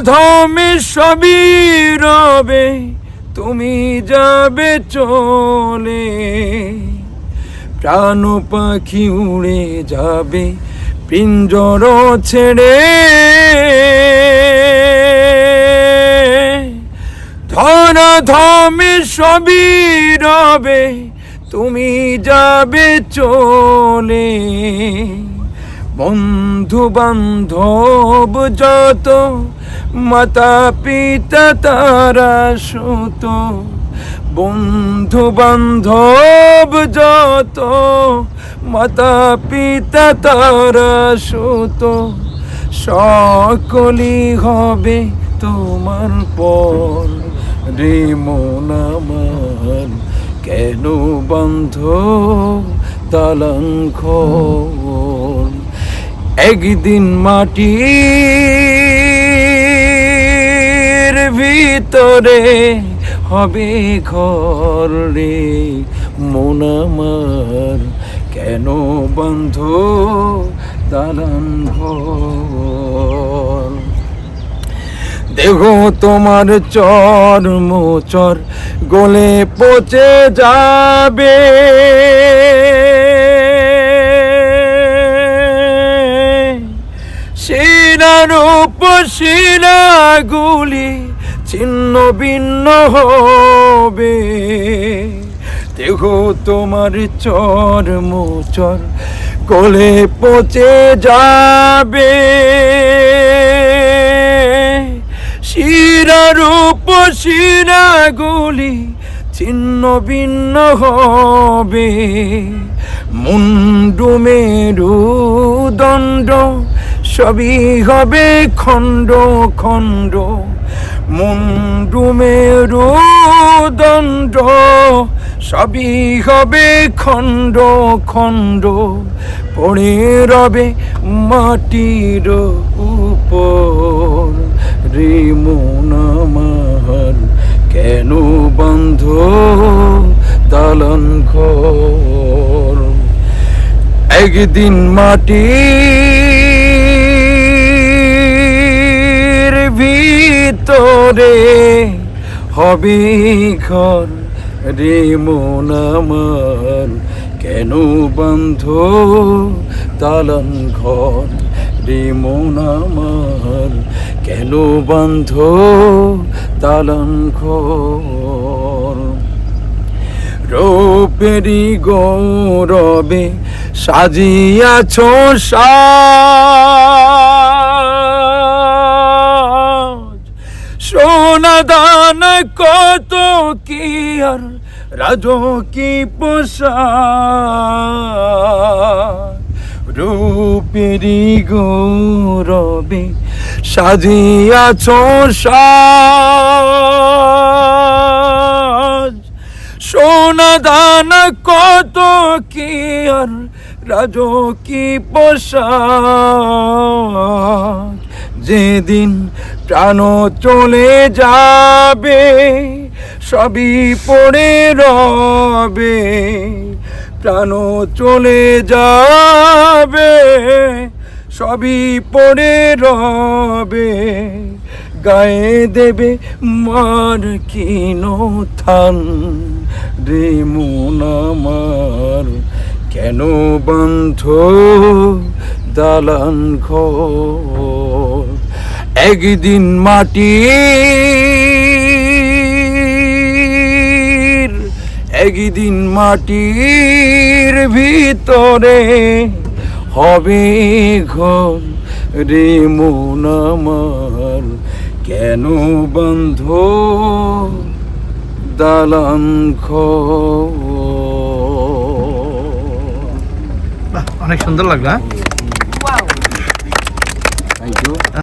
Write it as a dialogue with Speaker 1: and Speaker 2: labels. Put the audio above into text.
Speaker 1: ধমে সবই রবে, তুমি যাবে চলে। প্রাণ পাখি উড়ে যাবে, পিঞ্জর ছেড়ে। ধন ধমে সবই রবে, তুমি যাবে চলে। বন্ধু বান্ধব যত মাতা পিতা তারা সুত বন্ধু বান্ধব যত, মাতা পিতা তারা সুত সকলি হবে তোমার পর। রে মন আমার, কেন বন্ধ ঘর একদিন মাটির ভিতরে হবে ঘর রে, মন আমার কেন বন্ধ দালান ঘর? দেহ তোমার চর মোচর গলে পচে যাবে। শিরার গুলি ছিন্ন ভিন্ন হবে। দেহ তোমার চর মোচর গলে পচে যাবে। শিরার শিরাগুলি ছিন্ন ভিন্ন হবে। মুন্ডু মেরু দণ্ড সবই হবে খণ্ড খণ্ড। মুন্ডু মেরু দণ্ড, সবই হবে খণ্ড খণ্ড। পড়ে রবে মাটির উপর। রে মন আমার, কেন বন্ধ দালান ঘর? একদিন মাটির ভিতরে হবে ঘর রে মন আমার। কেন বন্ধ দালান ঘর রে মন আমার? কেন বন্ধ দালান ঘর? রূপেরি গৌরবে সাজিয়াছ সাজ। সোনা দান কত কি আর, রাজ কি পোশাক? রূপেরি গৌরবে সাজিয়াছ সাজ। সোনা দান কত কি আর, রাজ কি পোশাক? যেদিন প্রাণ চলে যাবে, সবই পড়ে রবে। প্রাণ চলে যাবে, সবই পড়ে রবে। গায়ে দেবে মার কিনো থান রে মন আমার। কেন বন্ধ দালান ঘর? একদিন মাটির একদিন মাটির ভিতরে হবে ঘর রে মন আমার। কেন বন্ধ দালান
Speaker 2: অনেক সুন্দর লাগল হ্যাঁ?
Speaker 1: ইউ